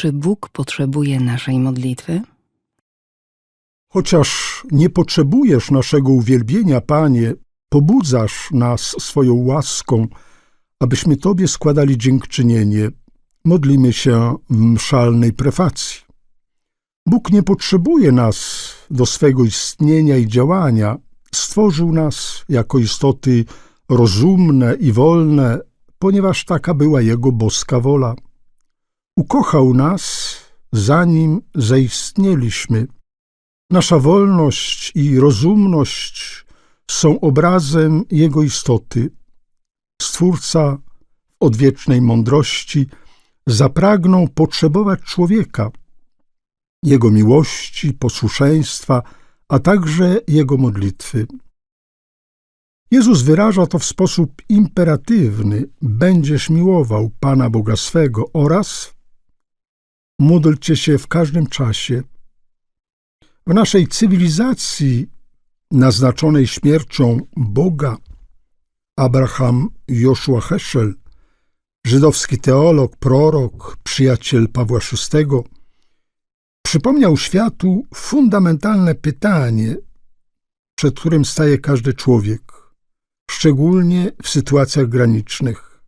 Czy Bóg potrzebuje naszej modlitwy? Chociaż nie potrzebujesz naszego uwielbienia, Panie, pobudzasz nas swoją łaską, abyśmy Tobie składali dziękczynienie. Modlimy się w mszalnej prefacji. Bóg nie potrzebuje nas do swego istnienia i działania. Stworzył nas jako istoty rozumne i wolne, ponieważ taka była Jego boska wola. Ukochał nas, zanim zaistnieliśmy. Nasza wolność i rozumność są obrazem Jego istoty. Stwórca odwiecznej mądrości zapragnął potrzebować człowieka, jego miłości, posłuszeństwa, a także jego modlitwy. Jezus wyraża to w sposób imperatywny: Będziesz miłował Pana Boga swego oraz módlcie się w każdym czasie. W naszej cywilizacji naznaczonej śmiercią Boga, Abraham Joshua Heschel, żydowski teolog, prorok, przyjaciel Pawła VI, przypomniał światu fundamentalne pytanie, przed którym staje każdy człowiek, szczególnie w sytuacjach granicznych.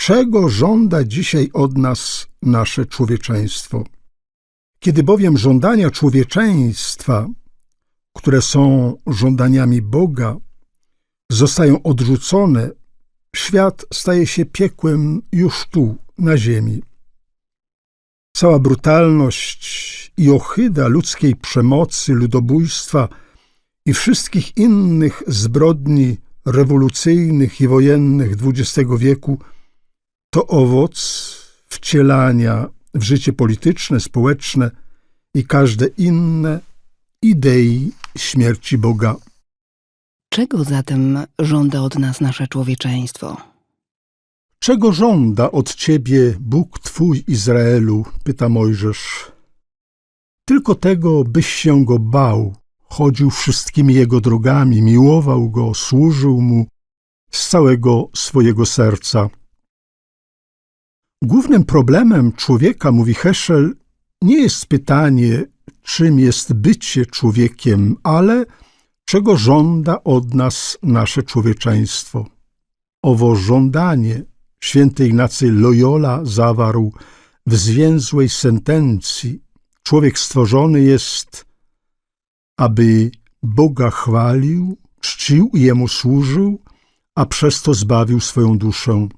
Czego żąda dzisiaj od nas nasze człowieczeństwo? Kiedy bowiem żądania człowieczeństwa, które są żądaniami Boga, zostają odrzucone, świat staje się piekłem już tu, na ziemi. Cała brutalność i ohyda ludzkiej przemocy, ludobójstwa i wszystkich innych zbrodni rewolucyjnych i wojennych XX wieku to owoc wcielania w życie polityczne, społeczne i każde inne idei śmierci Boga. Czego zatem żąda od nas nasze człowieczeństwo? Czego żąda od ciebie Bóg Twój Izraelu? pyta Mojżesz. Tylko tego, byś się go bał, chodził wszystkimi jego drogami, miłował go, służył mu z całego swojego serca. Głównym problemem człowieka, mówi Heschel, nie jest pytanie, czym jest bycie człowiekiem, ale czego żąda od nas nasze człowieczeństwo. Owo żądanie święty Ignacy Loyola zawarł w zwięzłej sentencji. Człowiek stworzony jest, aby Boga chwalił, czcił i Jemu służył, a przez to zbawił swoją duszę.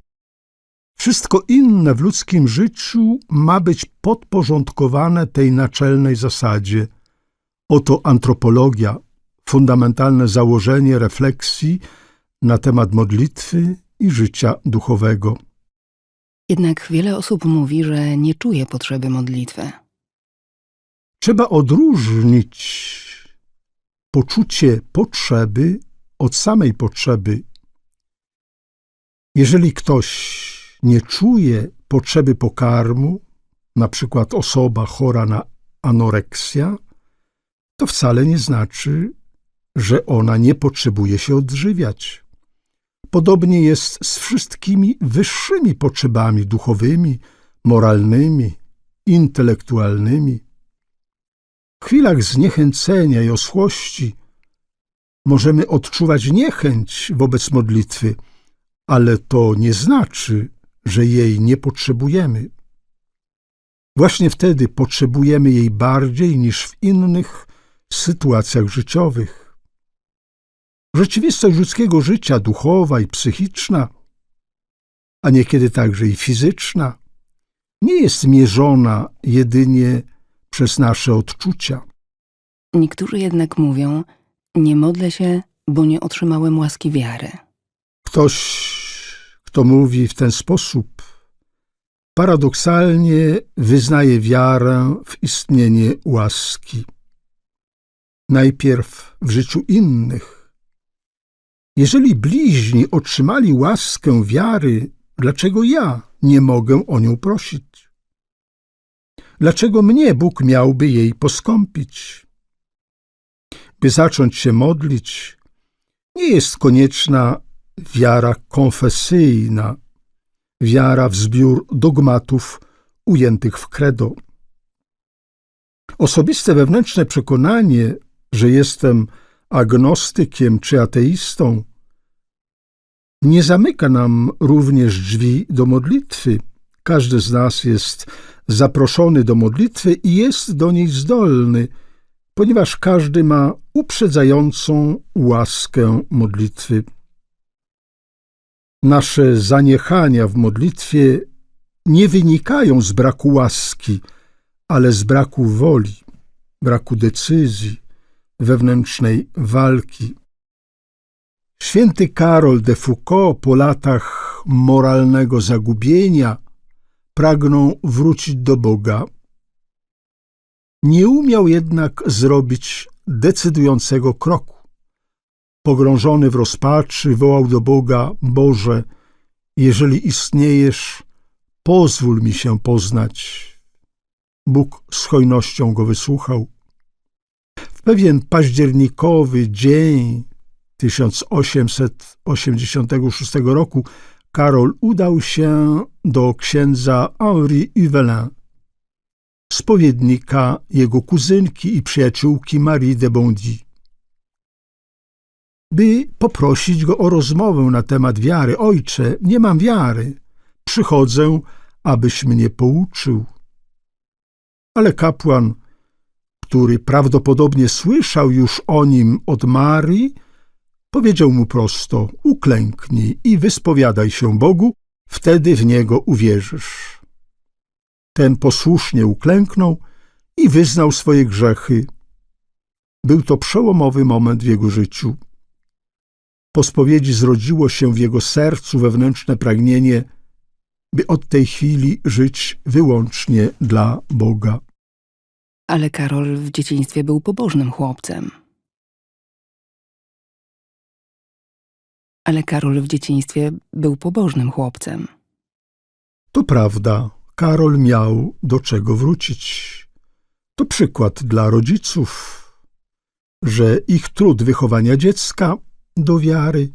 Wszystko inne w ludzkim życiu ma być podporządkowane tej naczelnej zasadzie. Oto antropologia, fundamentalne założenie refleksji na temat modlitwy i życia duchowego. Jednak wiele osób mówi, że nie czuje potrzeby modlitwy. Trzeba odróżnić poczucie potrzeby od samej potrzeby. Jeżeli ktoś nie czuje potrzeby pokarmu, na przykład osoba chora na anoreksja, to wcale nie znaczy, że ona nie potrzebuje się odżywiać. Podobnie jest z wszystkimi wyższymi potrzebami duchowymi, moralnymi, intelektualnymi. W chwilach zniechęcenia i osłości możemy odczuwać niechęć wobec modlitwy, ale to nie znaczy, że jej nie potrzebujemy. Właśnie wtedy potrzebujemy jej bardziej niż w innych sytuacjach życiowych. Rzeczywistość ludzkiego życia, duchowa i psychiczna, a niekiedy także i fizyczna, nie jest mierzona jedynie przez nasze odczucia. Niektórzy jednak mówią, nie modlę się, bo nie otrzymałem łaski wiary. Ktoś, kto mówi w ten sposób, paradoksalnie wyznaje wiarę w istnienie łaski. Najpierw w życiu innych. Jeżeli bliźni otrzymali łaskę wiary, dlaczego ja nie mogę o nią prosić? Dlaczego mnie Bóg miałby jej poskąpić? By zacząć się modlić, nie jest konieczna wiara konfesyjna, wiara w zbiór dogmatów ujętych w credo. Osobiste wewnętrzne przekonanie, że jestem agnostykiem czy ateistą, nie zamyka nam również drzwi do modlitwy. Każdy z nas jest zaproszony do modlitwy i jest do niej zdolny, ponieważ każdy ma uprzedzającą łaskę modlitwy. Nasze zaniechania w modlitwie nie wynikają z braku łaski, ale z braku woli, braku decyzji, wewnętrznej walki. Święty Karol de Foucault po latach moralnego zagubienia pragnął wrócić do Boga. Nie umiał jednak zrobić decydującego kroku. Pogrążony w rozpaczy, wołał do Boga: Boże, jeżeli istniejesz, pozwól mi się poznać. Bóg z hojnością go wysłuchał. W pewien październikowy dzień 1886 roku Karol udał się do księdza Henri Uvelin, spowiednika jego kuzynki i przyjaciółki Marie de Bondy, by poprosić go o rozmowę na temat wiary. Ojcze, nie mam wiary, przychodzę, abyś mnie pouczył. Ale kapłan, który prawdopodobnie słyszał już o nim od Marii, powiedział mu prosto: Uklęknij i wyspowiadaj się Bogu, wtedy w niego uwierzysz. Ten posłusznie uklęknął i wyznał swoje grzechy. Był to przełomowy moment w jego życiu. Po spowiedzi zrodziło się w jego sercu wewnętrzne pragnienie, by od tej chwili żyć wyłącznie dla Boga. Ale Karol w dzieciństwie był pobożnym chłopcem. Ale Karol w dzieciństwie był pobożnym chłopcem. To prawda, Karol miał do czego wrócić. To przykład dla rodziców, że ich trud wychowania dziecka do wiary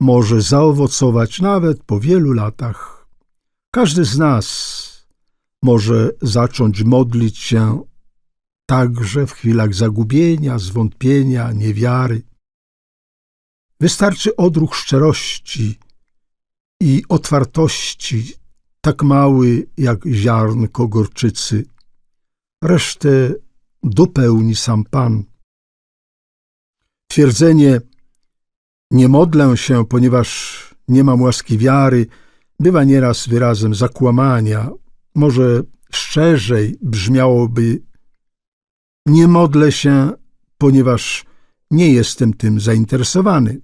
może zaowocować nawet po wielu latach. Każdy z nas może zacząć modlić się także w chwilach zagubienia, zwątpienia, niewiary. Wystarczy odruch szczerości i otwartości, tak mały jak ziarnko gorczycy. Resztę dopełni sam Pan. Twierdzenie nie modlę się, ponieważ nie mam łaski wiary, bywa nieraz wyrazem zakłamania. Może szczerzej brzmiałoby nie modlę się, ponieważ nie jestem tym zainteresowany.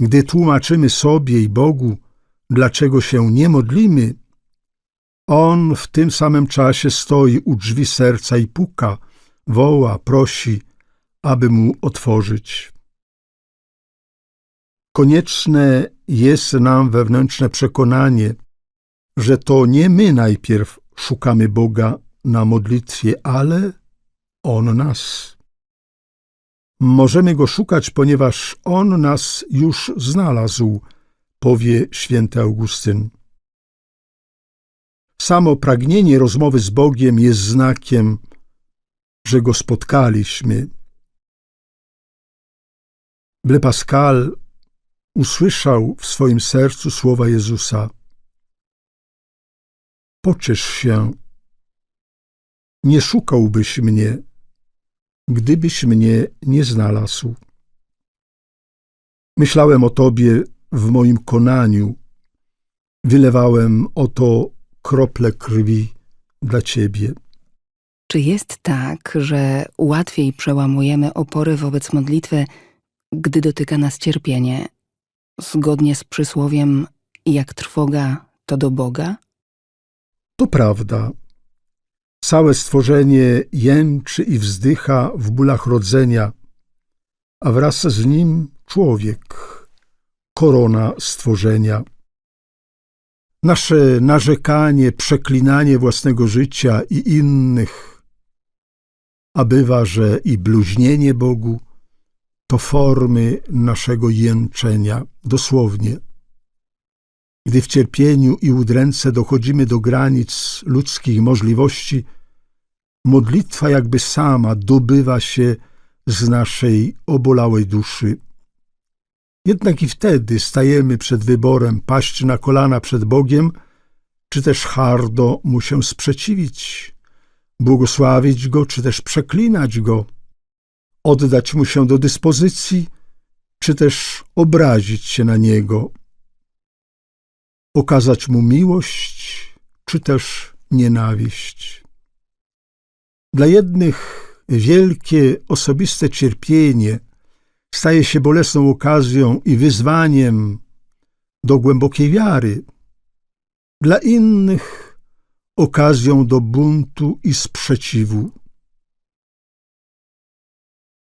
Gdy tłumaczymy sobie i Bogu, dlaczego się nie modlimy, On w tym samym czasie stoi u drzwi serca i puka, woła, prosi, aby mu otworzyć. Konieczne jest nam wewnętrzne przekonanie, że to nie my najpierw szukamy Boga na modlitwie, ale On nas. Możemy Go szukać, ponieważ On nas już znalazł, powie święty Augustyn. Samo pragnienie rozmowy z Bogiem jest znakiem, że Go spotkaliśmy. Ble Pascal usłyszał w swoim sercu słowa Jezusa: Pociesz się, nie szukałbyś mnie, gdybyś mnie nie znalazł. Myślałem o Tobie w moim konaniu, wylewałem oto krople krwi dla Ciebie. Czy jest tak, że łatwiej przełamujemy opory wobec modlitwy, gdy dotyka nas cierpienie, zgodnie z przysłowiem jak trwoga to do Boga? To prawda. Całe stworzenie jęczy i wzdycha w bólach rodzenia, a wraz z nim człowiek, korona stworzenia. Nasze narzekanie, przeklinanie własnego życia i innych, a bywa, że i bluźnienie Bogu, to formy naszego jęczenia, dosłownie. Gdy w cierpieniu i udręce dochodzimy do granic ludzkich możliwości, modlitwa jakby sama dobywa się z naszej obolałej duszy. Jednak i wtedy stajemy przed wyborem paść na kolana przed Bogiem, czy też hardo mu się sprzeciwić, błogosławić go, czy też przeklinać go, oddać mu się do dyspozycji, czy też obrazić się na niego, okazać mu miłość, czy też nienawiść. Dla jednych wielkie osobiste cierpienie staje się bolesną okazją i wyzwaniem do głębokiej wiary, dla innych okazją do buntu i sprzeciwu.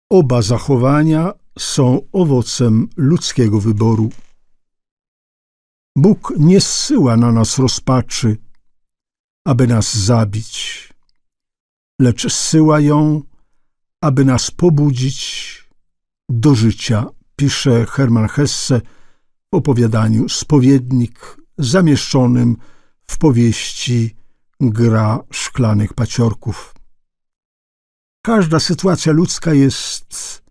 Oba zachowania są owocem ludzkiego wyboru. Bóg nie zsyła na nas rozpaczy, aby nas zabić, lecz zsyła ją, aby nas pobudzić do życia, pisze Hermann Hesse w opowiadaniu Spowiednik zamieszczonym w powieści Gra szklanych paciorków. Każda sytuacja ludzka jest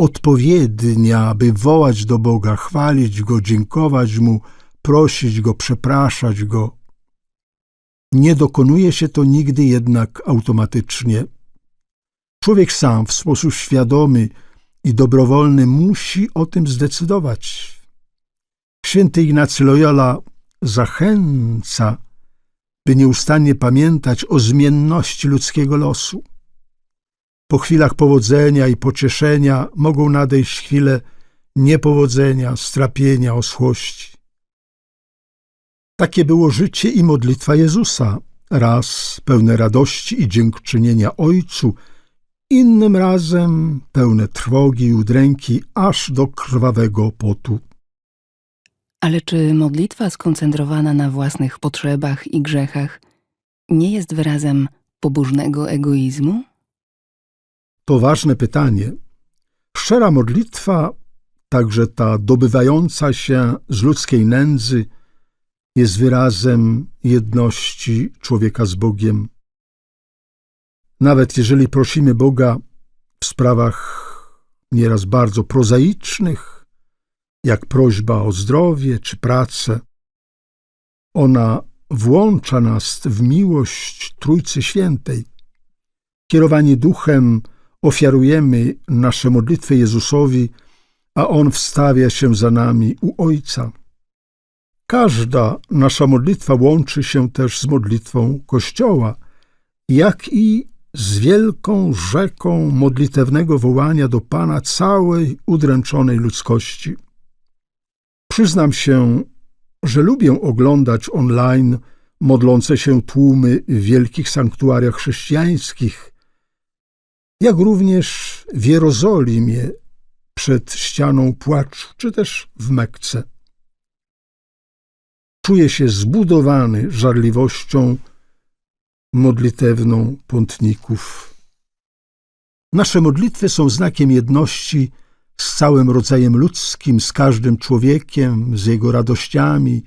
odpowiednia, by wołać do Boga, chwalić Go, dziękować Mu, prosić Go, przepraszać Go. Nie dokonuje się to nigdy jednak automatycznie. Człowiek sam w sposób świadomy i dobrowolny musi o tym zdecydować. Święty Ignacy Loyola zachęca, by nieustannie pamiętać o zmienności ludzkiego losu. Po chwilach powodzenia i pocieszenia mogą nadejść chwile niepowodzenia, strapienia, oschłości. Takie było życie i modlitwa Jezusa, raz pełne radości i dziękczynienia Ojcu, innym razem pełne trwogi i udręki aż do krwawego potu. Ale czy modlitwa skoncentrowana na własnych potrzebach i grzechach nie jest wyrazem pobożnego egoizmu? To ważne pytanie. Szczera modlitwa, także ta dobywająca się z ludzkiej nędzy, jest wyrazem jedności człowieka z Bogiem. Nawet jeżeli prosimy Boga w sprawach nieraz bardzo prozaicznych, jak prośba o zdrowie czy pracę, ona włącza nas w miłość Trójcy Świętej. Kierowani duchem ofiarujemy nasze modlitwy Jezusowi, a On wstawia się za nami u Ojca. Każda nasza modlitwa łączy się też z modlitwą Kościoła, jak i z wielką rzeką modlitewnego wołania do Pana całej udręczonej ludzkości. Przyznam się, że lubię oglądać online modlące się tłumy w wielkich sanktuariach chrześcijańskich, jak również w Jerozolimie przed ścianą płaczu, czy też w Mekce. Czuję się zbudowany żarliwością modlitewną pątników. Nasze modlitwy są znakiem jedności z całym rodzajem ludzkim, z każdym człowiekiem, z jego radościami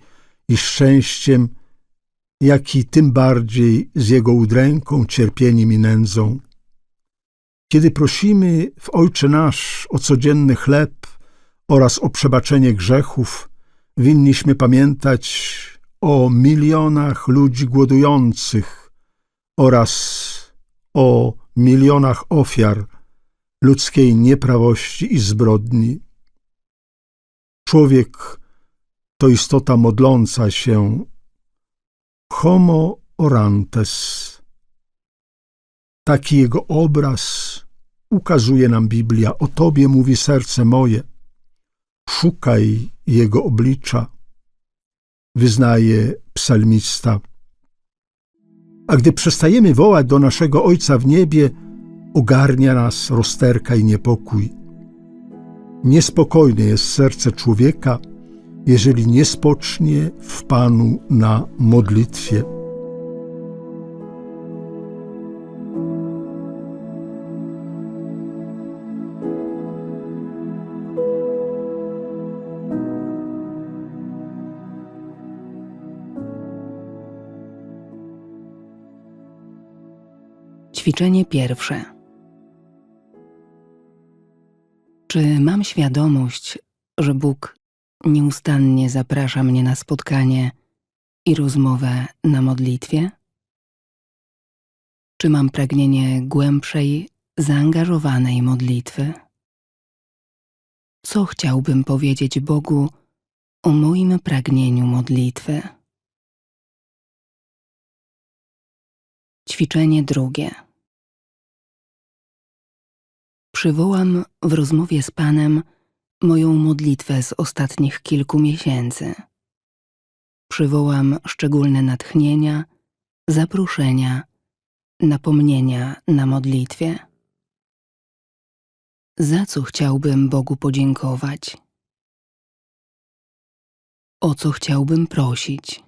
i szczęściem, jak i tym bardziej z jego udręką, cierpieniem i nędzą. Kiedy prosimy w Ojcze Nasz o codzienny chleb oraz o przebaczenie grzechów, winniśmy pamiętać o milionach ludzi głodujących oraz o milionach ofiar ludzkiej nieprawości i zbrodni. Człowiek to istota modląca się homo orantes. Taki jego obraz ukazuje nam Biblia. O Tobie mówi serce moje. Szukaj Jego oblicza, wyznaje psalmista. A gdy przestajemy wołać do naszego Ojca w niebie, ogarnia nas rozterka i niepokój. Niespokojne jest serce człowieka, jeżeli nie spocznie w Panu na modlitwie. Ćwiczenie pierwsze. Czy mam świadomość, że Bóg nieustannie zaprasza mnie na spotkanie i rozmowę na modlitwie? Czy mam pragnienie głębszej, zaangażowanej modlitwy? Co chciałbym powiedzieć Bogu o moim pragnieniu modlitwy? Ćwiczenie drugie. Przywołam w rozmowie z Panem moją modlitwę z ostatnich kilku miesięcy. Przywołam szczególne natchnienia, zaproszenia, napomnienia na modlitwie. Za co chciałbym Bogu podziękować? O co chciałbym prosić?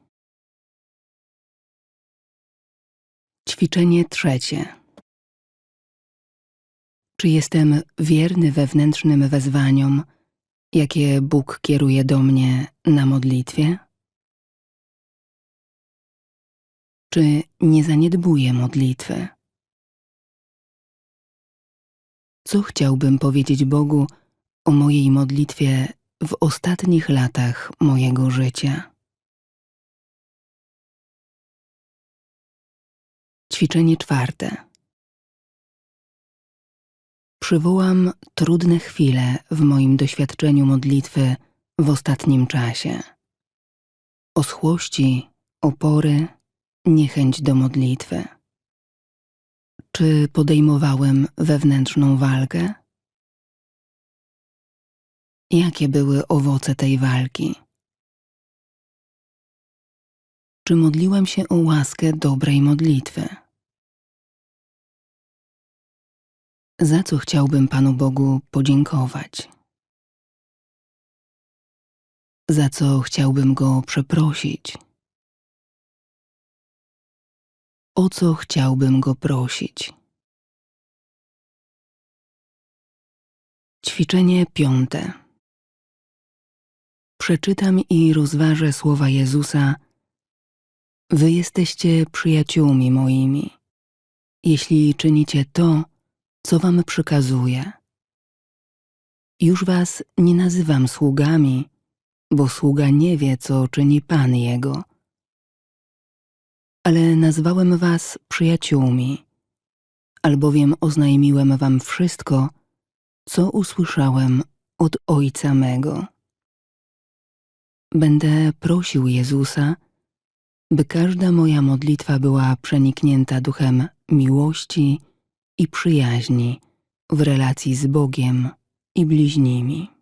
Ćwiczenie trzecie. Czy jestem wierny wewnętrznym wezwaniom, jakie Bóg kieruje do mnie na modlitwie? Czy nie zaniedbuję modlitwy? Co chciałbym powiedzieć Bogu o mojej modlitwie w ostatnich latach mojego życia? Ćwiczenie czwarte. Przywołam trudne chwile w moim doświadczeniu modlitwy w ostatnim czasie. Oschłości, opory, niechęć do modlitwy. Czy podejmowałem wewnętrzną walkę? Jakie były owoce tej walki? Czy modliłem się o łaskę dobrej modlitwy? Za co chciałbym Panu Bogu podziękować? Za co chciałbym Go przeprosić? O co chciałbym Go prosić? Ćwiczenie piąte. Przeczytam i rozważę słowa Jezusa. Wy jesteście przyjaciółmi moimi, jeśli czynicie to, co wam przykazuję. Już was nie nazywam sługami, bo sługa nie wie, co czyni Pan jego. Ale nazwałem was przyjaciółmi, albowiem oznajmiłem wam wszystko, co usłyszałem od Ojca mego. Będę prosił Jezusa, by każda moja modlitwa była przeniknięta duchem miłości i przyjaźni w relacji z Bogiem i bliźnimi.